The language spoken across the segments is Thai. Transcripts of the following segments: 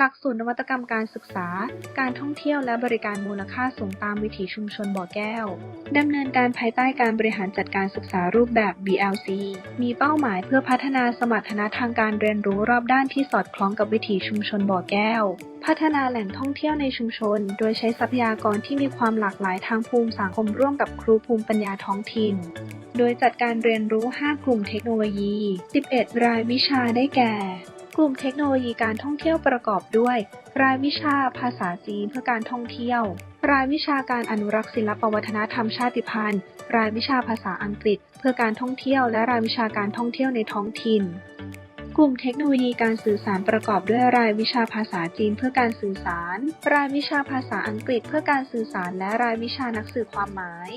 หลักสูตรนวัตกรรมการศึกษา การท่องเที่ยวและบริการมูลค่าสูงตามวิถีชุมชนบ่อแก้ว ดำเนินการภายใต้การบริหารจัดการศึกษารูปแบบ BLC มีเป้าหมายเพื่อพัฒนาสมรรถนะทางการเรียนรู้รอบด้านที่สอดคล้องกับวิถีชุมชนบ่อแก้ว พัฒนาแหล่งท่องเที่ยวในชุมชน โดยใช้ทรัพยากรที่มีความหลากหลายทางภูมิสังคมร่วมกับครูภูมิปัญญาท้องถิ่น โดยจัดการเรียนรู้ 5 กลุ่มเทคโนโลยี 11 รายวิชาได้แก่ กลุ่มเทคโนโลยีการท่องเที่ยวประกอบด้วย รายวิชาภาษาจีนเพื่อการท่องเที่ยว รายวิชาการอนุรักษ์ศิลปวัฒนธรรมชาติพันธุ์ รายวิชาภาษาอังกฤษ เพื่อการท่องเที่ยว และรายวิชาการท่องเที่ยวในท้องถิ่น กลุ่มเทคโนโลยีการสื่อสารประกอบด้วยรายวิชาภาษาจีนเพื่อการสื่อสาร รายวิชาภาษาอังกฤษเพื่อการสื่อสาร และรายวิชานักสื่อความหมาย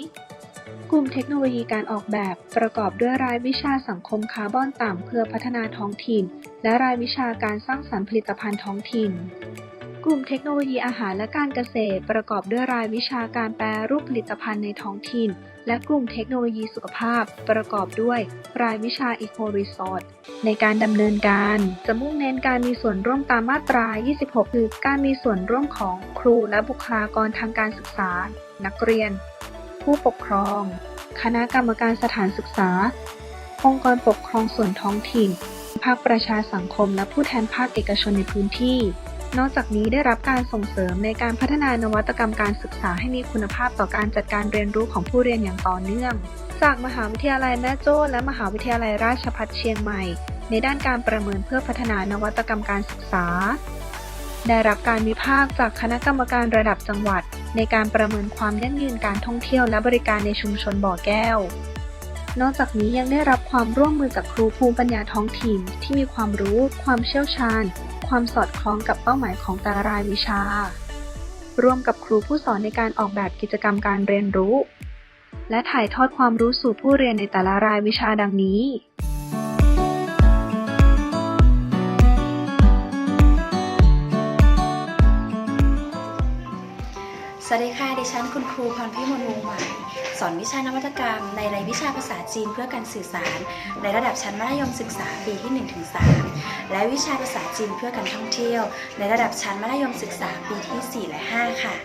กลุ่มเทคโนโลยีการออกแบบ ประกอบด้วยรายวิชาสังคมคาร์บอนต่ำเพื่อพัฒนาท้องถิ่น และรายวิชาการสร้างสรรค์ผลิตภัณฑ์ท้องถิ่น กลุ่มเทคโนโลยีอาหารและการเกษตร ประกอบด้วยรายวิชาการแปรรูปผลิตภัณฑ์ในท้องถิ่น และกลุ่มเทคโนโลยีสุขภาพ ประกอบด้วยรายวิชา Eco Resort ในการดำเนินการจะมุ่งเน้นการมีส่วนร่วมตามมาตรา 26 คือการมีส่วนร่วมของครูและบุคลากรทางการศึกษา นักเรียน ผู้ปกครอง คณะกรรมการสถานศึกษา องค์กรปกครองส่วนท้องถิ่น ภาคประชาสังคม และผู้แทนภาคเอกชนในพื้นที่ นอกจากนี้ได้รับการส่งเสริมในการพัฒนานวัตกรรมการศึกษาให้มีคุณภาพต่อการจัดการเรียนรู้ของผู้เรียนอย่างต่อเนื่อง จากมหาวิทยาลัยแม่โจ้และมหาวิทยาลัยราชภัฏเชียงใหม่ ในด้านการประเมินเพื่อพัฒนานวัตกรรมการศึกษา ได้รับการวิพากษ์จากคณะกรรมการระดับจังหวัด ในการประเมินความยั่งยืนการท่องเที่ยวและบริการในชุมชนบ่อแก้วนอกจากนี้ยังได้รับความร่วมมือจากครูภูมิปัญญาท้องถิ่น ที่มีความรู้ ความเชี่ยวชาญ ความสอดคล้องกับเป้าหมายของแต่ละรายวิชา ร่วมกับครูผู้สอนในการออกแบบกิจกรรมการเรียนรู้ และถ่ายทอดความรู้สู่ผู้เรียนในแต่ละรายวิชาดังนี้ สวัสดีค่ะ ดิฉันคุณครูพรพิมลวงใหม่สอนวิชานวัตกรรม ในรายวิชาภาษาจีนเพื่อการสื่อสาร ในระดับชั้นมัธยมศึกษาปีที่ 1-3 และวิชาภาษาจีนเพื่อการท่องเที่ยว ในระดับชั้นมัธยมศึกษาปีที่ 4 และ 5 ค่ะ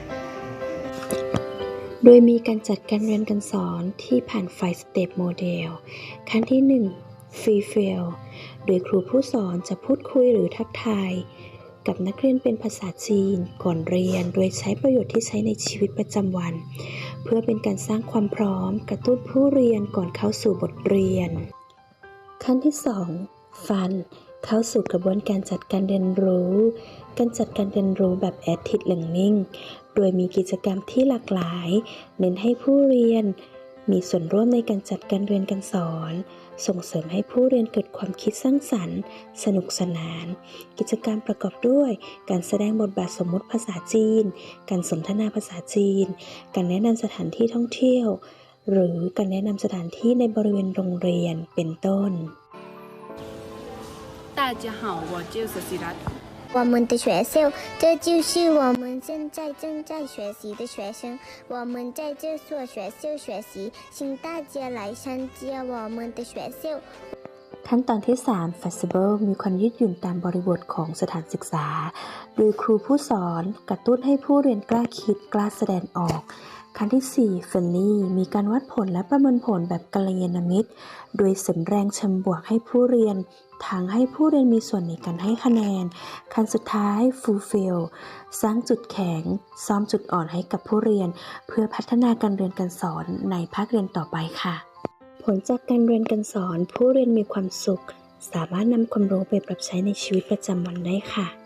โดยมีการจัดการเรียนการสอนที่ผ่าน5 Step Model ขั้นที่1 Free f e e l โดยครูผู้สอนจะพูดคุยหรือทักทาย กับนักเรียนเป็นภาษาจีน ก่อนเรียนโดยใช้ประโยชน์ที่ใช้ในชีวิตประจำวัน เพื่อเป็นการสร้างความพร้อม กระตุ้นผู้เรียนก่อนเข้าสู่บทเรียน ขั้นที่ 2 ฟัน เข้าสู่กระบวนการจัดการเรียนรู้ การจัดการเรียนรู้แบบ Active Learning โดยมีกิจกรรมที่หลากหลาย เน้นให้ผู้เรียนมีส่วนร่วมในการจัดการเรียนการสอน ส่งเสริมให้ผู้เรียนเกิดความคิดสร้างสรรค์ สนุกสนาน กิจกรรมประกอบด้วย การแสดงบทบาทสมมุติภาษาจีน การสนทนาภาษาจีน การแนะนำสถานที่ท่องเที่ยว หรือการแนะนำสถานที่ในบริเวณโรงเรียนเป็นต้น 大家好，我就是喜兰。 我们的学校，这就是我们现在正在学习的学生。我们在这所学校学习，请大家来参加我们的学校。 ขั้นตอนที่ 3 Flexible มีความยืดหยุ่นตามบริบทของสถานศึกษา โดยครูผู้สอนกระตุ้นให้ผู้เรียนกล้าคิดกล้าแสดงออก ขั้นที่4 Friendly มีการวัดผลและประเมินผลแบบกัลยาณมิตร โดยเสริมแรงเชิงบวกให้ผู้เรียนทางให้ผู้เรียนมีส่วนในการให้คะแนน ขั้นสุดท้าย Fulfill สร้างจุดแข็ง ซ้อมจุดอ่อนให้กับผู้เรียน เพื่อพัฒนาการเรียนการสอนในภาคเรียนต่อไปค่ะ ผลจากการเรียนการสอน ผู้เรียนมีความสุข สามารถนำความรู้ไปปรับใช้ในชีวิตประจำวันได้ค่ะ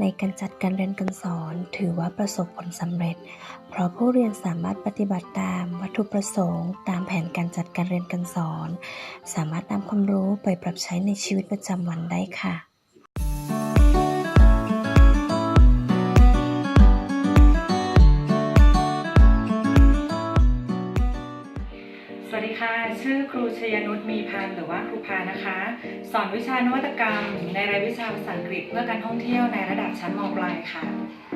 ในการจัดการเรียนการสอนถือว่าประสบผลสำเร็จ เพราะผู้เรียนสามารถปฏิบัติตามวัตถุประสงค์ ตามแผนการจัดการเรียนการสอน สามารถนำความรู้ไปปรับใช้ในชีวิตประจำวันได้ค่ะ ชื่อครูชยนุชมีพันธ์หรือว่าครูพานะคะ สอนวิชานวัตกรรม ในรายวิชาภาษาอังกฤษเพื่อการท่องเที่ยวในระดับชั้นมปลายค่ะ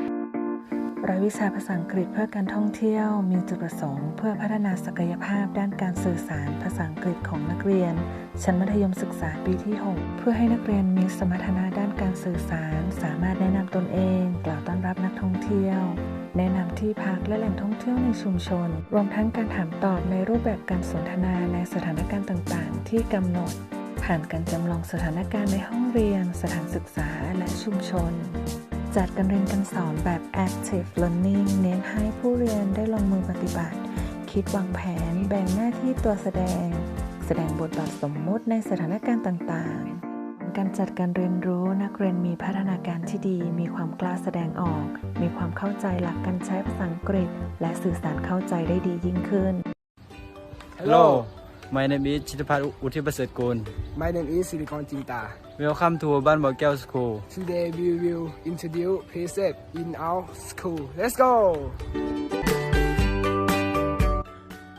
รายวิชาภาษาอังกฤษเพื่อการท่องเที่ยวมีจุดประสงค์ เพื่อพัฒนาศักยภาพด้านการสื่อสารภาษาอังกฤษของนักเรียน ชั้นมัธยมศึกษาปีที่ 6 เพื่อให้นักเรียนมีสมรรถนะด้านการสื่อสาร สามารถแนะนำตนเอง กล่าวต้อนรับนักท่องเที่ยว แนะนำที่พักและแหล่งท่องเที่ยวในชุมชน รวมทั้งการถามตอบในรูปแบบการสนทนาในสถานการณ์ต่างๆ ที่กำหนด ผ่านการจำลองสถานการณ์ในห้องเรียน สถานศึกษาและชุมชน จัดการเรียนการสอนแบบ active learning เน้นให้ผู้เรียนได้ลงมือปฏิบัติ คิดวางแผน แบ่งหน้าที่ตัวแสดง แสดงบทบาทสมมุติในสถานการณ์ต่างๆ การจัดการเรียนรู้นักเรียนมีพัฒนาการที่ดี มีความกล้าแสดงออก มีความเข้าใจหลักการใช้ภาษาอังกฤษ และสื่อสารเข้าใจได้ดียิ่งขึ้น Hello, my name is ชิตพัฒน์อุทิศประเสริฐกุล My name is Silicon Jinta. Welcome to Urban Girls School. Today we will introduce PSEP in our school. Let's go!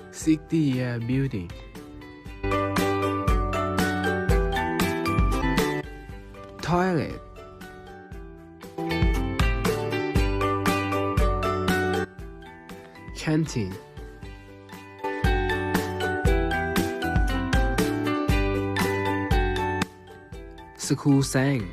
60-year uh, building. Toilet. Canteen. School sang.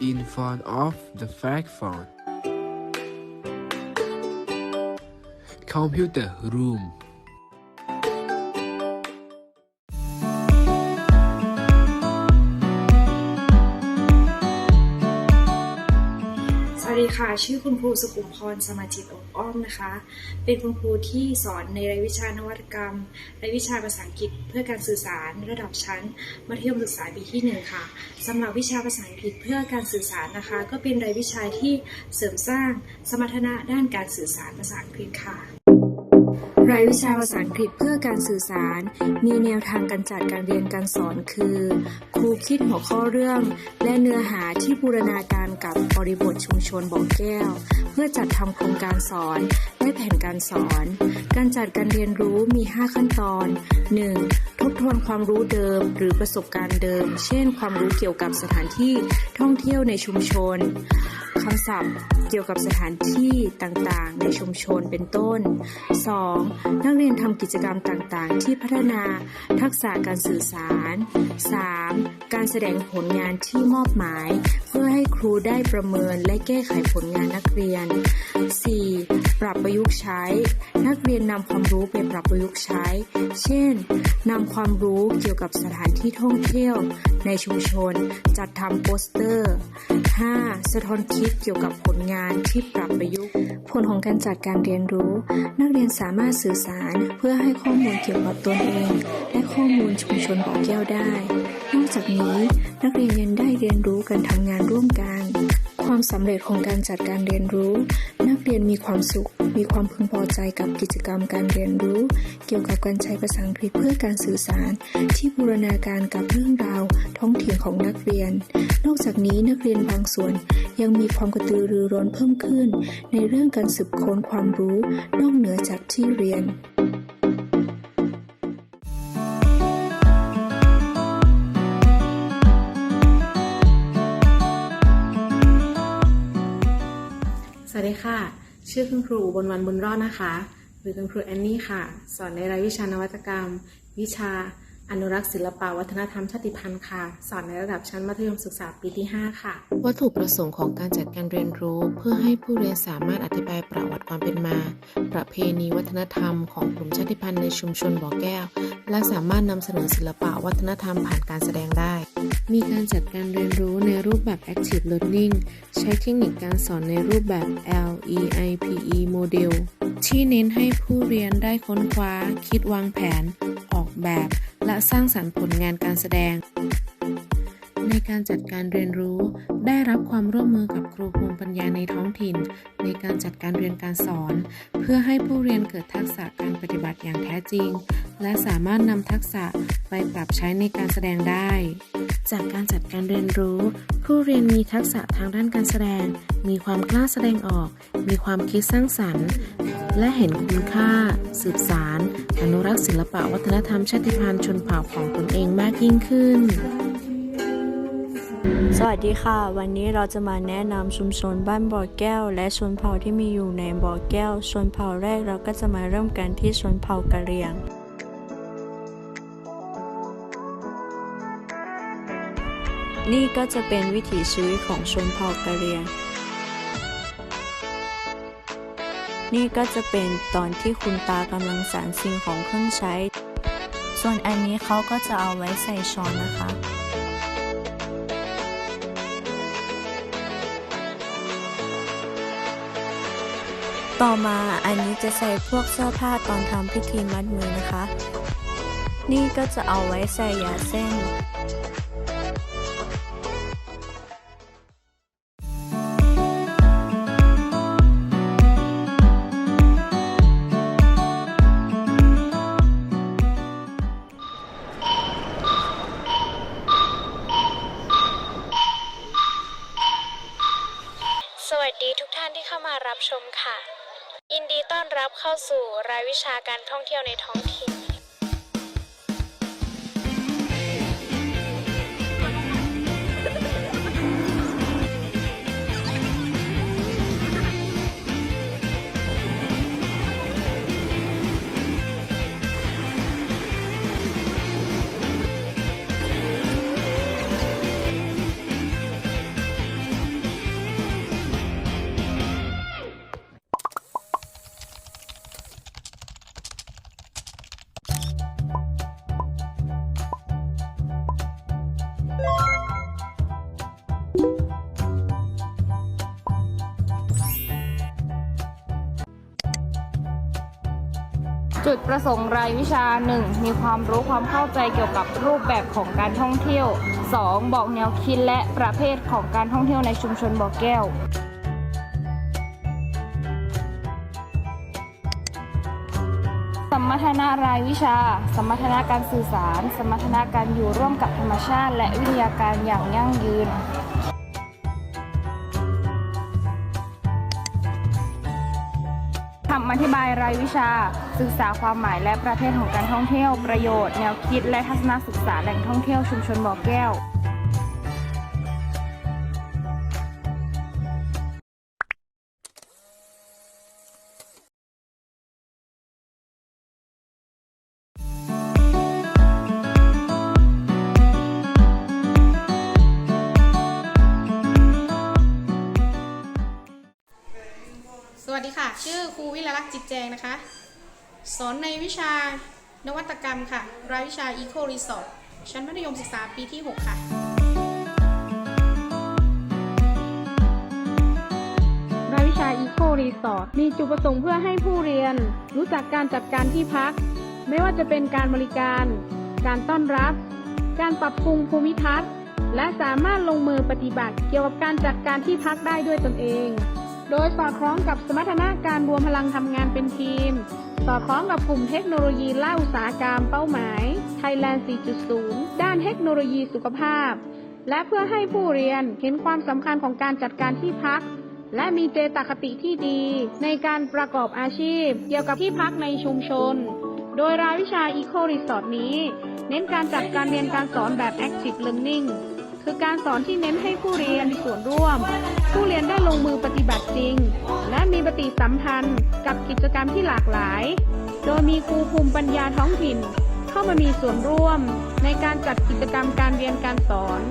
In front of the flag font. Computer room. ค่ะ ชื่อคุณครูสุขุมพรสมาจิตอบอ้อมนะคะ เป็นคุณครูที่สอนในรายวิชานวัตกรรมรายวิชาภาษาอังกฤษเพื่อการสื่อสารระดับชั้น มัธยมศึกษาปีที่หนึ่งค่ะสำหรับวิชาภาษาอังกฤษเพื่อการสื่อสารนะคะ ก็เป็นรายวิชาที่เสริมสร้างสมรรถนะด้านการสื่อสารภาษาอังกฤษค่ะ รายวิชาภาษาอังกฤษเพื่อการสื่อสาร มีแนวทางการจัดการเรียนการสอนคือ ครูคิดหัวข้อเรื่อง และเนื้อหาที่บูรณาการกับบริบทชุมชนบ่อแก้ว เพื่อจัดทำโครงการสอนและแผนการสอน การจัดการเรียนรู้มี 5 ขั้นตอน 1. ทบทวนความรู้เดิมหรือประสบการณ์เดิม เช่น ความรู้เกี่ยวกับสถานที่ท่องเที่ยวในชุมชนคำศัพท์เกี่ยวกับสถานที่ต่างๆ ในชุมชนเป็นต้น 2. นักเรียนทำกิจกรรมต่างๆ ที่พัฒนาทักษะการสื่อสาร 3. การแสดงผลงานที่มอบหมาย เพื่อให้ครูได้ประเมินและแก้ไขผลงานนักเรียน 4. ยุกต์ใช้ นักเรียนนำความรู้ไปปรับประยุกต์ใช้ เช่นนำความรู้เกี่ยวกับสถานที่ท่องเที่ยว ในชุมชน จัดทำโปสเตอร์ 5. สะท้อนคิดเกี่ยวกับผลงานที่ปรับประยุกต์ผลของการจัดการเรียนรู้ นักเรียนสามารถสื่อสารเพื่อให้ข้อมูลเกี่ยวกับตนเอง และข้อมูลชุมชนบ่อแก้วได้ นอกจากนี้นักเรียนยังได้เรียนรู้การทำงานร่วมกัน ความสำเร็จของการจัดการเรียนรู้ นักเรียนมีความสุข มีความพึงพอใจกับกิจกรรมการเรียนรู้ เกี่ยวกับการใช้ภาษาอังกฤษเพื่อการสื่อสาร ที่บูรณาการกับเรื่องราว ท้องถิ่นของนักเรียน นอกจากนี้นักเรียนบางส่วนยังมีความกระตือรือร้นเพิ่มขึ้น ในเรื่องการสืบค้นความรู้ นอกเหนือจากที่เรียน ค่ะ ชื่อคุณครูบนวันบุญรอดนะคะ หรือคุณครูแอนนี่ค่ะ สอนในรายวิชานวัตกรรม วิชา อนุรักษ์ศิลปวัฒนธรรมชาติพันธุ์ค่ะ สอนในระดับชั้นมัธยมศึกษาปีที่ 5 ค่ะ วัตถุประสงค์ของการจัดการเรียนรู้ เพื่อให้ผู้เรียนสามารถอธิบายประวัติความเป็นมา ประเพณีวัฒนธรรมของกลุ่มชาติพันธุ์ในชุมชนบ่อแก้ว และสามารถนำเสนอศิลปะวัฒนธรรมผ่านการแสดงได้ มีการจัดการเรียนรู้ในรูปแบบ active learning ใช้เทคนิคการสอนในรูปแบบ LEIPE model ที่เน้นให้ผู้เรียนได้ค้นคว้า คิดวางแผน ออกแบบ และสร้างสรรค์ผลงานการแสดง ในการจัดการเรียนรู้ ได้รับความร่วมมือกับครูภูมิปัญญาในท้องถิ่น ในการจัดการเรียนการสอน เพื่อให้ผู้เรียนเกิดทักษะการปฏิบัติอย่างแท้จริง และสามารถนำทักษะไปปรับใช้ในการแสดงได้ จากการจัดการเรียนรู้ ผู้เรียนมีทักษะทางด้านการแสดง มีความกล้าแสดงออก มีความคิดสร้างสรรค์ และเห็นคุณค่า สืบสาร อนุรักษ์ศิลปะวัฒนธรรมชาติพันธุ์ชนเผ่าของตนเองมากยิ่งขึ้น สวัสดีค่ะ วันนี้เราจะมาแนะนำชุมชนบ้านบ่อแก้ว และชนเผ่าที่มีอยู่ในบ่อแก้ว ชนเผ่าแรกเราก็จะมาเริ่มกันที่ชนเผ่ากะเหรี่ยง นี่ก็จะเป็นวิถีชีวิตของชนเผ่ากะเหรี่ยง นี่ก็จะเป็นตอนที่คุณตากำลังสารสิ่งของเครื่องใช้ ส่วนอันนี้เขาก็จะเอาไว้ใส่ช้อนนะคะ ต่อมาอันนี้จะใส่พวกเสื้อผ้าตอนทำพิธีมัดมือนะคะ นี่ก็จะเอาไว้ใส่ยาเส้น วิชาการท่องเที่ยวในท้องถิ่น จุดประสงค์รายวิชา 1. มีความรู้ความเข้าใจเกี่ยวกับรูปแบบของการท่องเที่ยว 2. บอกแนวคิดและประเภทของการท่องเที่ยวในชุมชนบ่อแก้วสมรรถนะรายวิชา สมรรถนะการสื่อสาร สมรรถนะการอยู่ร่วมกับธรรมชาติ และวิทยาการอย่างยั่งยืน อธิบายรายวิชา ศึกษาความหมายและประเภทของการท่องเที่ยวประโยชน์ แนวคิดและทัศนศึกษาแหล่งท่องเที่ยวชุมชนบ่อแก้ว วัสดีค่ะ ชื่อครูวิรลักษ์จิตแจงนะคะ สอนในวิชานวัตกรรมค่ะ รายวิชา Eco Resort ชั้นมัธยมศึกษาปีที่ 6 ค่ะ รายวิชา Eco Resort มีจุดประสงค์เพื่อให้ผู้เรียน รู้จักการจัดการที่พัก ไม่ว่าจะเป็นการบริการ การต้อนรับ การปรับปรุงภูมิทัศน์ และสามารถลงมือปฏิบัติเกี่ยวกับการจัดการที่พักได้ด้วยตนเอง โดยสอดคล้องกับสมรรถนะการรวมพลังทำงานเป็นทีม สอดคล้องกับกลุ่มเทคโนโลยีและอุตสาหกรรมเป้าหมาย Thailand 4.0 ด้านเทคโนโลยีสุขภาพ และเพื่อให้ผู้เรียนเห็นความสำคัญของการจัดการที่พัก และมีเจตคติที่ดี ในการประกอบอาชีพ เกี่ยวกับที่พักในชุมชน โดยรายวิชา Eco Resort นี้ เน้นการจัดการเรียนการสอนแบบ Active Learning คือการสอนที่เน้นให้ผู้เรียนมีส่วนร่วม ผู้เรียนได้ลงมือปฏิบัติจริง และมีปฏิสัมพันธ์กับกิจกรรมที่หลากหลาย โดยมีครูภูมิปัญญาท้องถิ่น เข้ามามีส่วนร่วม ในการจัดกิจกรรมการเรียนการสอน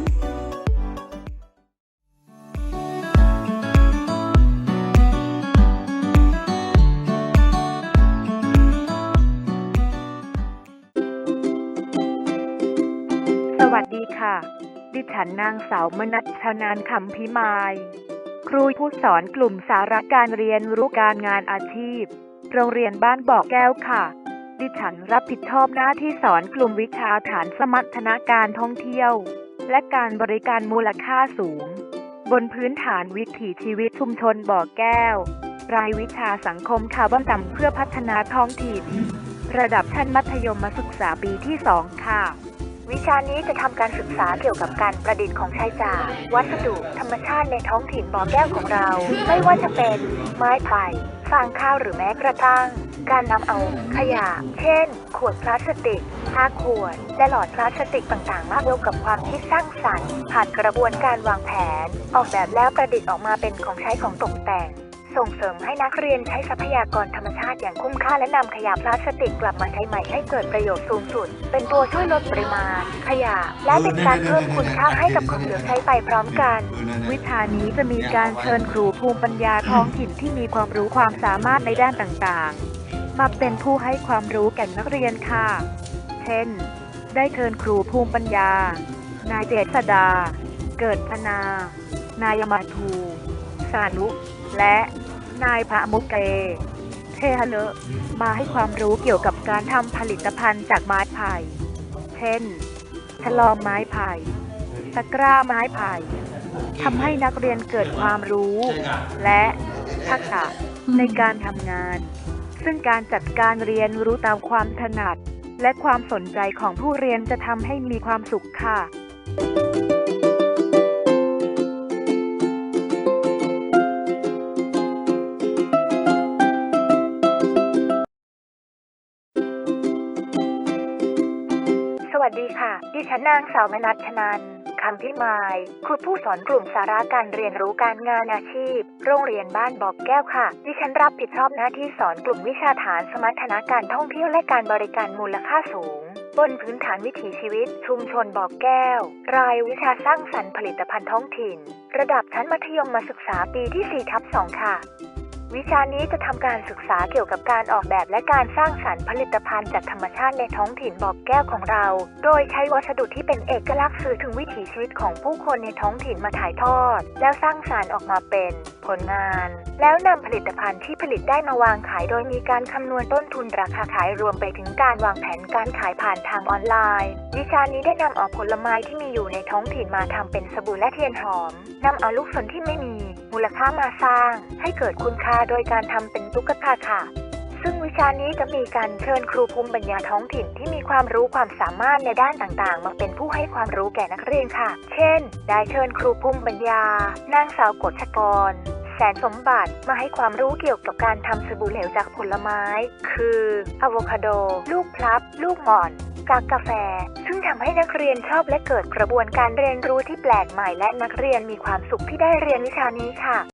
สวัสดีค่ะ ดิฉันนางสาวมนัชชนานคำพิมาย ครูผู้สอนกลุ่มสาระการเรียนรู้การงานอาชีพ โรงเรียนบ้านบ่อแก้วค่ะ ดิฉันรับผิดชอบหน้าที่สอนกลุ่มวิชาฐานสมรรถนะการท่องเที่ยว และการบริการมูลค่าสูง บนพื้นฐานวิถีชีวิตชุมชนบ่อแก้ว รายวิชาสังคมคาร์บอนต่ำเพื่อพัฒนาท้องถิ่นระดับชั้นมัธยมศึกษาปีที่ 2 ค่ะ วิชานี้จะทำการศึกษาเกี่ยวกับการประดิษฐ์ของใช้จาก วัสดุธรรมชาติในท้องถิ่นบ่อแก้วของเรา ไม่ว่าจะเป็น ไม้ไผ่ฟางข้าวหรือแม้กระทั่ง การนำเอาขยะ เช่น ขวดพลาสติกผ้าขวด และหลอดพลาสติกต่างๆ มากี่ยวกับความคิดสร้างสรรค์ ผ่านกระบวนการวางแผน ออกแบบแล้วประดิษฐ์ออกมาเป็นของใช้ของตกแต่ง ส่งเสริมให้นักเรียนใช้ทรัพยากรธรรมชาติอย่างคุ้มค่าและนำขยะพลาสติกกลับมาใช้ใหม่ให้เกิดประโยชน์สูงสุด เป็นตัวช่วยลดปริมาณ ขยะ และเป็นการเพิ่มคุณค่าให้กับของเหลือใช้ไปพร้อมกัน วิชานี้จะมีการเชิญครูภูมิปัญญาท้องถิ่นที่มีความรู้ความสามารถในด้านต่างๆ มาเป็นผู้ให้ความรู้แก่นักเรียนค่ะ เช่น ได้เชิญครูภูมิปัญญา นายเจษดา เกิดพนา นายมาทู สานุ และ นายพระมุกเกเทฮเละมาให้ความรู้เกี่ยวกับการทำผลิตภัณฑ์จากไม้ไผ่ เช่นฉลอมไม้ไผ่ตะกร้าไม้ไผ่ทำให้นักเรียนเกิดความรู้ และทักษะในการทำงาน ซึ่งการจัดการเรียนรู้ตามความถนัด และความสนใจของผู้เรียนจะทำให้มีความสุขค่ะ ดิฉันนางสาวมนัชนันคำพิมายครูผู้สอนกลุ่มสาระการเรียนรู้การงานอาชีพ โรงเรียนบ้านบอกแก้วค่ะ ดิฉันรับผิดชอบหน้าที่สอนกลุ่มวิชาฐานสมรรถนะการท่องเที่ยวและการบริการมูลค่าสูง บนพื้นฐานวิถีชีวิต ชุมชนบอกแก้ว รายวิชาสร้างสรรค์ผลิตภัณฑ์ท้องถิ่น ระดับชั้นมัธยมมาศึกษาปีที่4ทับ2ค่ะ วิชานี้จะทำการศึกษาเกี่ยวกับการออกแบบและการสร้างสรรค์ผลิตภัณฑ์จากธรรมชาติในท้องถิ่นบอกแก้วของเรา โดยใช้วัสดุที่เป็นเอกลักษณ์สื่อถึงวิถีชีวิตของผู้คนในท้องถิ่นมาถ่ายทอด แล้วสร้างสรรค์ออกมาเป็นผลงาน แล้วนำผลิตภัณฑ์ที่ผลิตได้มาวางขายโดยมีการคำนวณต้นทุนราคาขายรวมไปถึงการวางแผนการขายผ่านทางออนไลน์วิชานี้ได้นำเอาผลไม้ที่มีอยู่ในท้องถิ่นมาทำเป็นสบู่และเทียนหอมนำเอาลูกสนที่ไม่มี มูลค่ามาสร้าง ให้เกิดคุณค่าโดยการทำเป็นตุ๊กตาค่ะ ซึ่งวิชานี้จะมีการเชิญครูภูมิปัญญาท้องถิ่นที่มีความรู้ความสามารถในด้านต่างๆ มาเป็นผู้ให้ความรู้แก่นักเรียนค่ะ เช่น ได้เชิญครูภูมิปัญญา นางสาวกฎชกร สนสมบัติมาให้ความรู้เกี่ยวกับการทำสบู่เหลวจากผลไม้ คืออะโวคาโด ลูกพลับ ลูกหม่อน กากกาแฟ ซึ่งทำให้นักเรียนชอบและเกิดกระบวนการเรียนรู้ที่แปลกใหม่และนักเรียนมีความสุขที่ได้เรียนวิชานี้ค่ะ